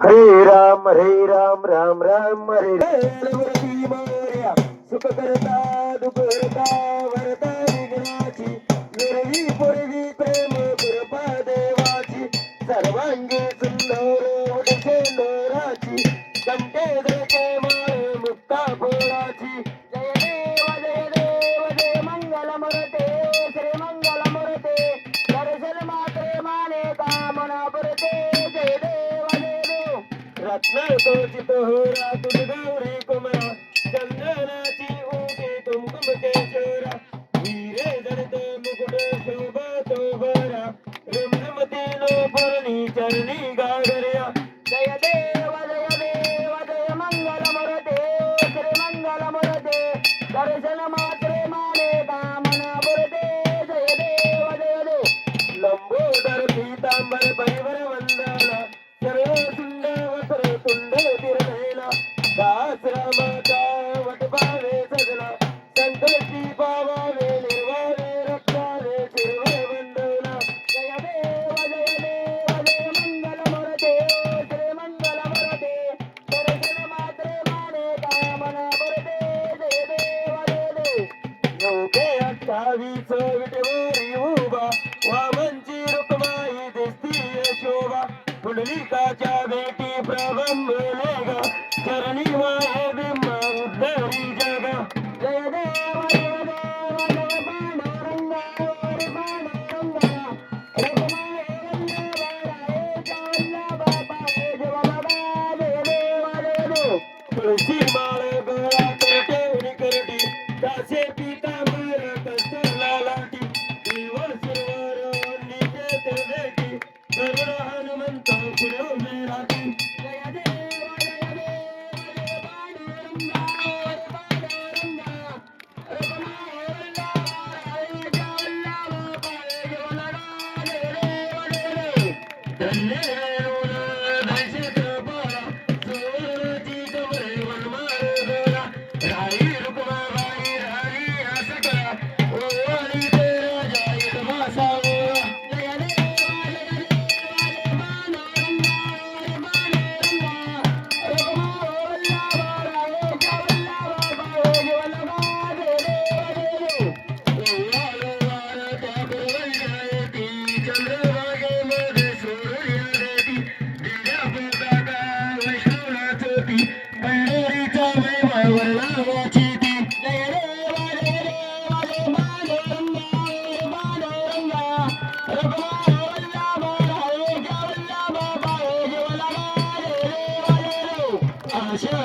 हरे राम हरे राम राम राम हरे सुख करता दुख करता वरता विघ्नाची निर्वी पुरवी प्रेम कृपा देवाची सर्वांगी सुंदर उडचे नानाची ओटी कुमकुम केशोरा हीरे जडत मुकुट शोभा तो भरा रमरमते नो पुरणी चरणी गागर्या जय देव जय देव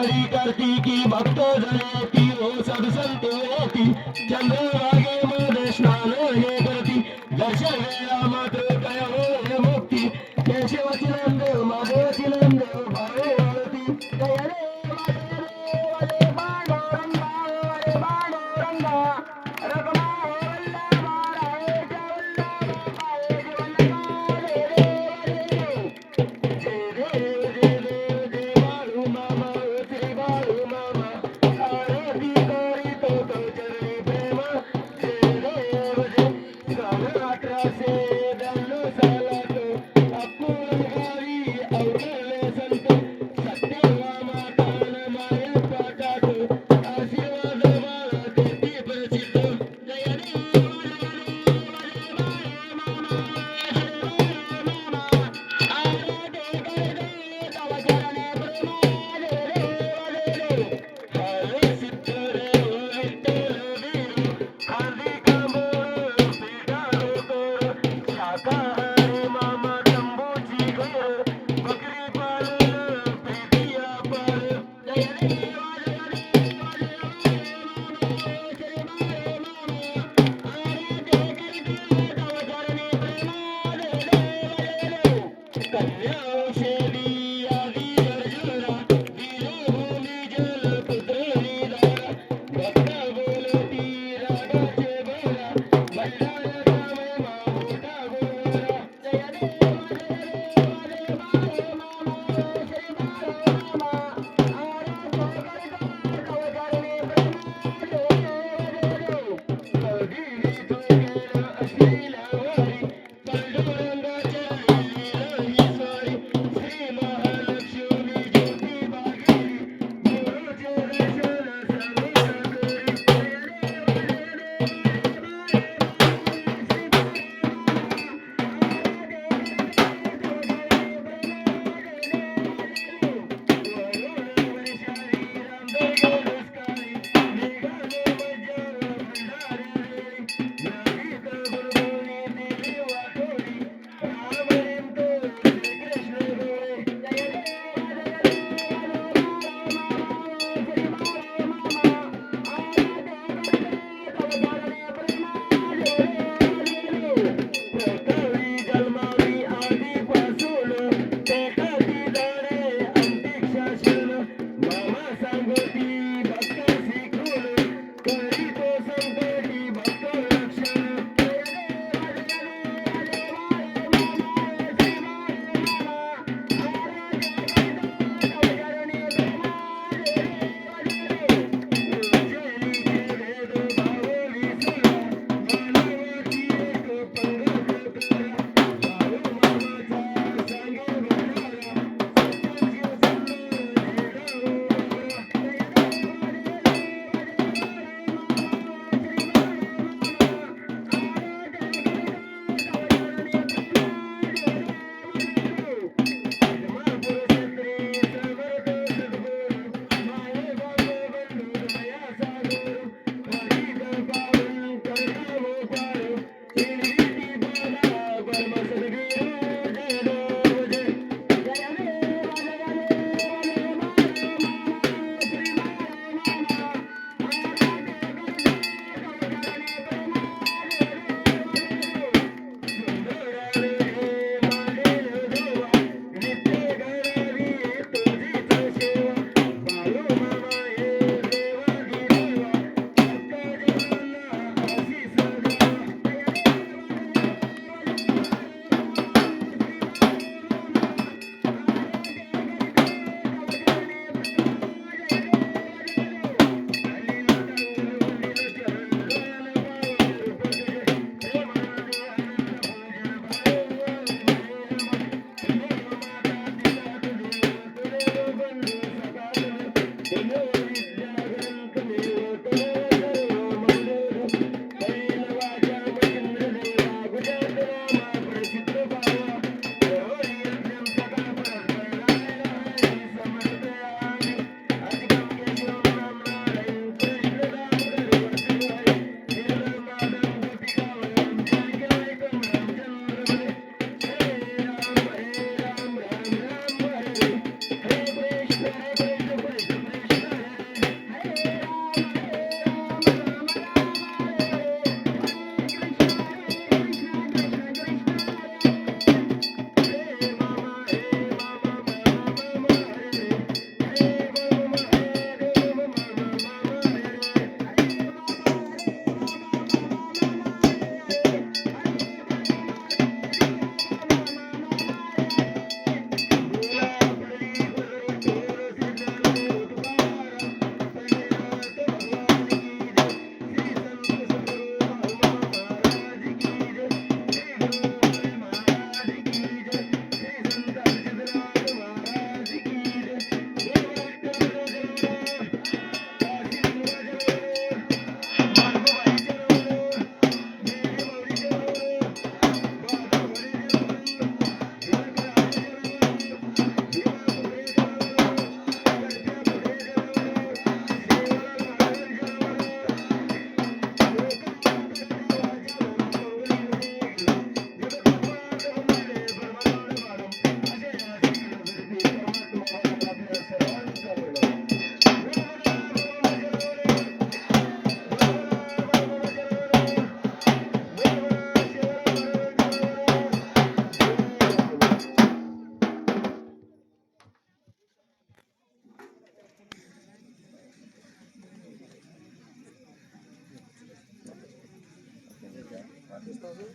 हरी करती की भक्त जने ती हो सब संत होती. चंद्रभागे मध्ये स्नान हे करती. दर्शन वेळा मात्र काय हो मुक्ति. केशवाची नंद महादेवाची नंद भावे होती दयाले माते देवाले बाणो रंगा रे बाणो रंगा. pra trazer. Gracias,